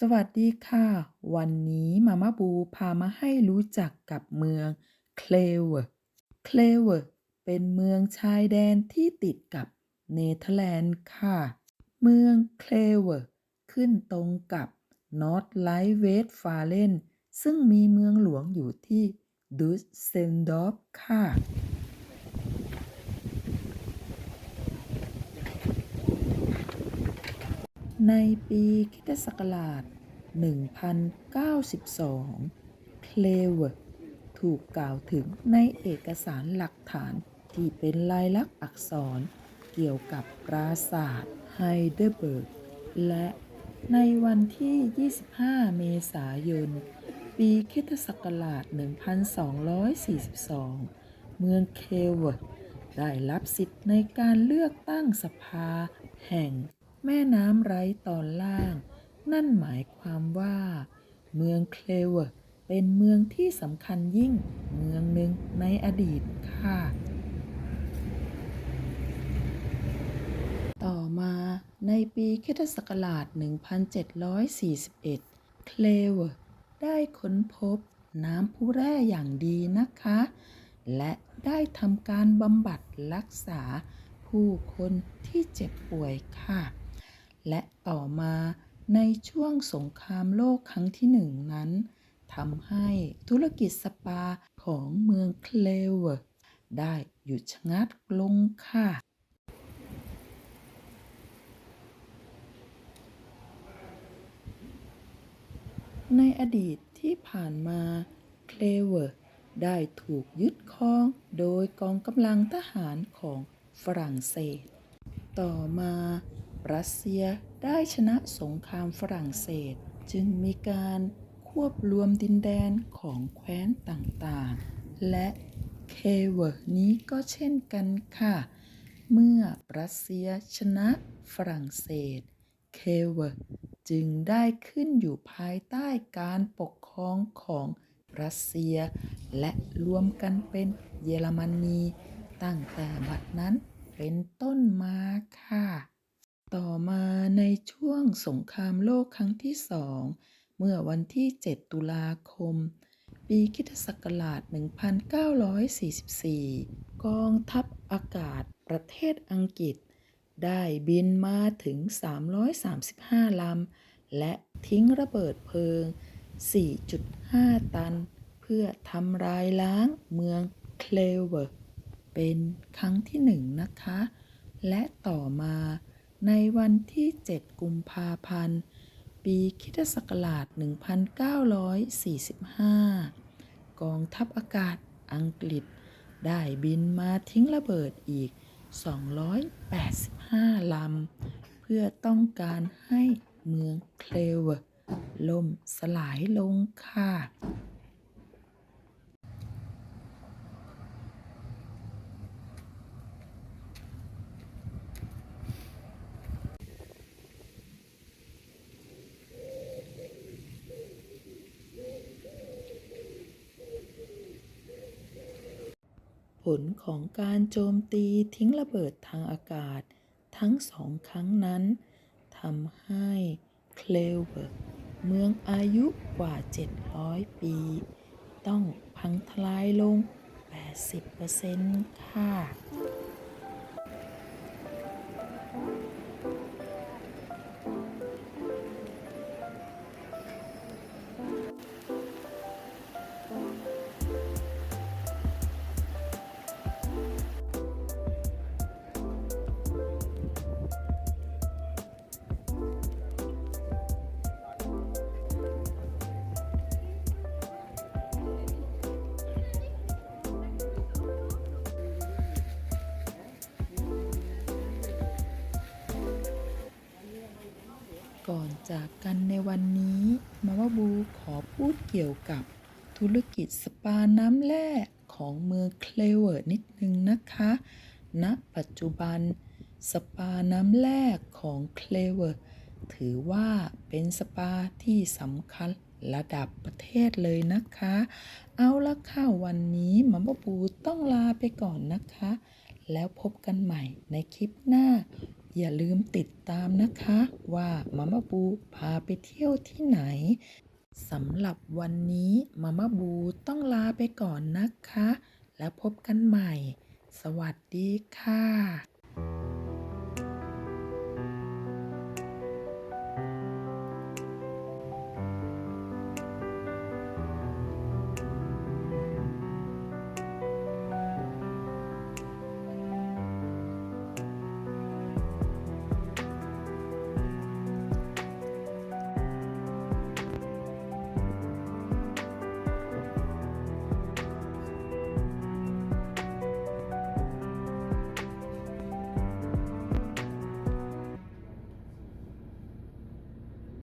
สวัสดีค่ะ วันนี้มาม่าบูพามาให้รู้จักกับเมืองเคลเวอร์เคลเวอร์เป็นเมืองชายแดนที่ติดกับเนเธอร์แลนด์ค่ะ เมืองเคลเวอร์ขึ้นตรงกับนอร์ทไลท์เวสฟาเลนซึ่งมีเมืองหลวงอยู่ที่ดุสเซนดอฟค่ะ ในปีคิตศักราช 1092เคลว์ถูกกล่าวถึงในเอกสารหลักฐานที่เป็นลายลักษณ์อักษรเกี่ยวกับปราสาทไฮเดเบิร์ก และในวันที่ 25 เมษายน ปีคิตศักราช 1242 เมืองเคลว์ได้รับสิทธิ์ในการเลือกตั้งสภาแห่ง แม่น้ำไร้ตอนล่าง นั่นหมายความว่า เมืองเคลเวอร์เป็นเมืองที่สำคัญยิ่งเมืองหนึ่งในอดีตค่ะ ต่อมาในปีคริสตศักราช1741 เคลเวอร์ได้ค้นพบน้ำพุแร่อย่างดีนะคะ และได้ทำการบำบัดรักษาผู้คนที่เจ็บป่วยค่ะ และต่อมาในช่วงสงครามโลกครั้งที่หนึ่งนั้นทำให้ธุรกิจสปาของเมืองเคลเวอร์ได้หยุดชะงักลงค่ะในอดีตที่ผ่านมา เคลเวอร์ได้ถูกยึดครองโดยกองกำลังทหารของฝรั่งเศส ต่อมา รัสเซียได้ชนะสงครามฝรั่งเศส จึงมีการควบรวมดินแดนของแคว้นต่างๆ และเคเวอร์นี้ก็เช่นกันค่ะ เมื่อรัสเซียชนะฝรั่งเศส เคเวอร์จึงได้ขึ้นอยู่ภายใต้การปกครองของรัสเซีย และรวมกันเป็นเยอรมนี ตั้งแต่บัดนั้นเป็นต้นมาค่ะ ต่อมาในช่วงสงครามโลกครั้งที่สอง เมื่อวันที่ 7 ตุลาคม ปีคริสตศักราช 1944 กองทัพอากาศประเทศอังกฤษ ได้บินมาถึง 335 ลำ และทิ้งระเบิดเพลิง 4.5 ตัน เพื่อทำลายล้างเมืองเคลเวอร์เป็นครั้งที่หนึ่งนะคะ และต่อมา ในวันที่ 7 กุมภาพันธ์ ปีคริสตศักราช 1945 กองทัพอากาศอังกฤษ ได้บินมาทิ้งระเบิดอีก 285 ลำ เพื่อต้องการให้เมืองเคลว์ล่มสลายลงค่ะ ผลของการโจมตีทิ้งระเบิดทางอากาศ ทั้งสองครั้งนั้นทำให้เคลเวิร์เมืองอายุกว่า 700 ปี ต้องพังทลายลง 80%ค่ะ ก่อนจากกันในวันนี้ มาว่าบูขอพูดเกี่ยวกับธุรกิจสปาน้ำแร่ของเมืองเคลเวอร์นิดนึงนะคะณปัจจุบัน สปาน้ำแร่ของเคลเวอร์ถือว่าเป็นสปาที่สำคัญระดับประเทศเลยนะคะ เอาละค่ะ วันนี้มาว่าบูต้องลาไปก่อนนะคะ แล้วพบกันใหม่ในคลิปหน้า อย่าลืมติดตามนะคะว่ามาม่าบูพาไปเที่ยวที่ไหนสำหรับวันนี้มาม่าบูต้องลาไปก่อนนะคะ แล้วพบกันใหม่ สวัสดีค่ะ